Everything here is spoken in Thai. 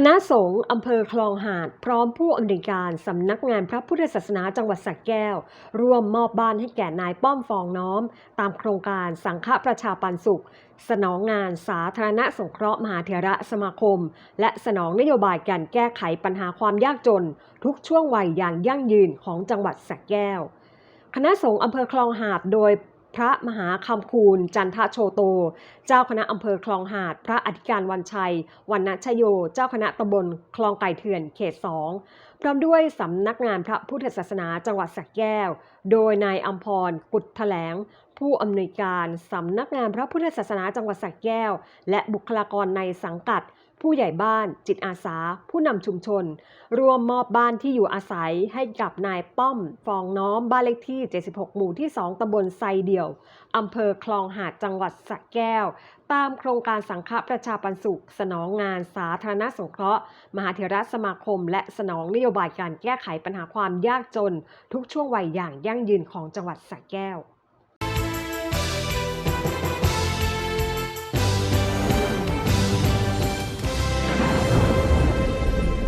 คณะสงฆ์อำเภอคลองหาด พร้อมผู้อำนวยการสำนักงานพระพุทธศาสนาจังหวัดสระแก้ว ร่วมมอบบ้านให้แก่นายป้อมฟองน้อม ตามโครงการสังฆประชาปันสุข สนองงานสาธารณสงเคราะห์มหาเถระสมาคม และสนองนโยบายการแก้ไขปัญหาความยากจน ทุกช่วงวัยอย่างยั่งยืนของจังหวัดสระแก้ว คณะสงฆ์อำเภอคลองหาดโดย พระมหาคำคูณ จันทโชโต เจ้าคณะอำเภอคลองหาด พระอธิการวันชัยวันณชโย เจ้าคณะตำบลคลองไก่เถื่อนเขตสองพร้อมด้วยสำนักงานพระพุทธศาสนาจังหวัดสระแก้ว โดยนายอัมพร กุดแถลง ผู้อำนวยการสำนักงานพระพุทธศาสนาจังหวัดสระแก้ว และบุคลากรในสังกัด ผู้ใหญ่บ้าน จิตอาสา ผู้นำชุมชนรวมมอบบ้านที่อยู่อาศัยให้กับนายป้อม ฟองน้อมบ้านเลขที่ 76 หมู่ที่ 2ตำบลไซเดี่ยวอำเภอคลองหาดจังหวัดสระแก้ว ตามโครงการสังฆประชาปันสุข สนองงานสาธารณสงเคราะห์ มหาเถรสมาคม และสนองนโยบายการแก้ไขปัญหาความยากจน ทุกช่วงวัยอย่างยั่งยืนของจังหวัดสระแก้ว